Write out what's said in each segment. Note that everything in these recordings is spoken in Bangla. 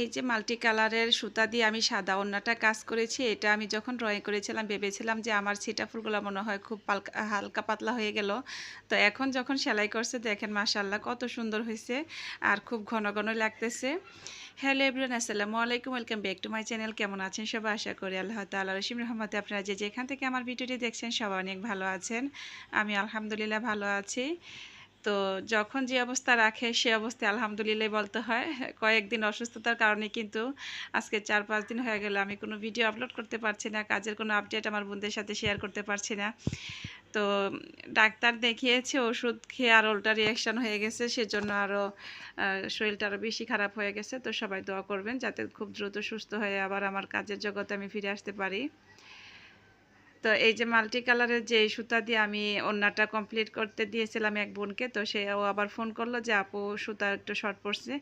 এই যে মাল্টি কালারের সুতা দিয়ে আমি সাদা ওড়নাটা কাজ করেছি, এটা আমি যখন ড্রয়িং করেছিলাম, ভেবেছিলাম যে আমার ছিটা ফুলগুলো মনে হয় খুব পালকা, হালকা পাতলা হয়ে গেল। তো এখন যখন সেলাই করছে, দেখেন মাশাল্লাহ কত সুন্দর হয়েছে আর খুব ঘন ঘন লাগতেছে। হ্যালো এভরিওয়ান, আসসালামু আলাইকুম, welcome back to my channel. কেমন আছেন সবাই? আশা করি আল্লাহ তাআলা রসিম রহমতে আপনারা যে যেখান থেকে আমার ভিডিওটি দেখছেন, সবাই অনেক ভালো আছেন। আমি আলহামদুলিল্লাহ ভালো আছি। তো যখন যে অবস্থা রাখে, সে অবস্থায় আলহামদুলিল্লাহ বলতে হয়। কয়েকদিন অসুস্থতার কারণে কিন্তু আজকে চার পাঁচ দিন হয়ে গেল। আমি কোনো ভিডিও আপলোড করতে পারছি না, কাজের কোনো আপডেট আমার বোনদের সাথে শেয়ার করতে পারছি না। তো ডাক্তার দেখিয়েছে, ওষুধ খেয়ে আর উল্টা রিয়াকশান হয়ে গেছে, সেজন্য আরও শরীরটা আরও বেশি খারাপ হয়ে গেছে। তো সবাই দোয়া করবেন, যাতে খুব দ্রুত সুস্থ হয়ে আবার আমার কাজের জগতে আমি ফিরে আসতে পারি। তো এই যে মাল্টি কালারের যে সুতা দিয়ে আমি ওড়নাটা কমপ্লিট করতে দিয়েছিলাম এক বোনকে, তো সে ও আবার ফোন করল যে, আপু, সুতা একটু শর্ট পড়ছে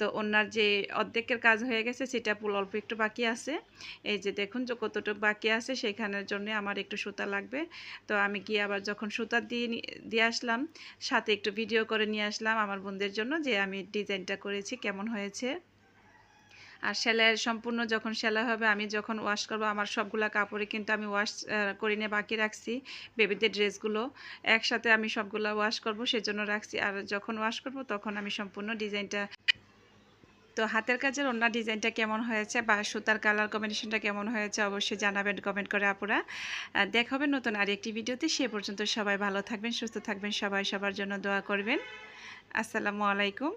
তো ওনার যে অর্ধেকের কাজ হয়ে গেছে, সেটা পুল অল্প একটু বাকি আছে। এই যে দেখুন যে কতটুকু বাকি আছে, সেখানের জন্য আমার একটু সুতা লাগবে। তো আমি গিয়ে আবার যখন সুতা দিয়ে দিয়ে আসলাম, সাথে একটু ভিডিও করে নিয়ে আসলাম আমার বোনদের জন্য যে, আমি ডিজাইনটা করেছি, কেমন হয়েছে? আর সেলাইয়ের সম্পূর্ণ যখন সেলাই হবে, আমি যখন ওয়াশ করব, আমার সবগুলা কাপড়ে কিন্তু আমি ওয়াশ করে নিয়ে বাকি রাখছি বেবিদের ড্রেসগুলো। একসাথে আমি সবগুলো ওয়াশ করব, সেজন্য রাখছি। আর যখন ওয়াশ করব, তখন আমি সম্পূর্ণ ডিজাইনটা তো হাতের কাজের অন্য ডিজাইনটা কেমন হয়েছে বা সুতার কালার কম্বিনেশনটা কেমন হয়েছে অবশ্যই জানাবেন কমেন্ট করে আপুরা। আর দেখা হবে নতুন আরেকটি ভিডিওতে। সে পর্যন্ত সবাই ভালো থাকবেন, সুস্থ থাকবেন, সবাই সবার জন্য দোয়া করবেন। আসসালামু আলাইকুম।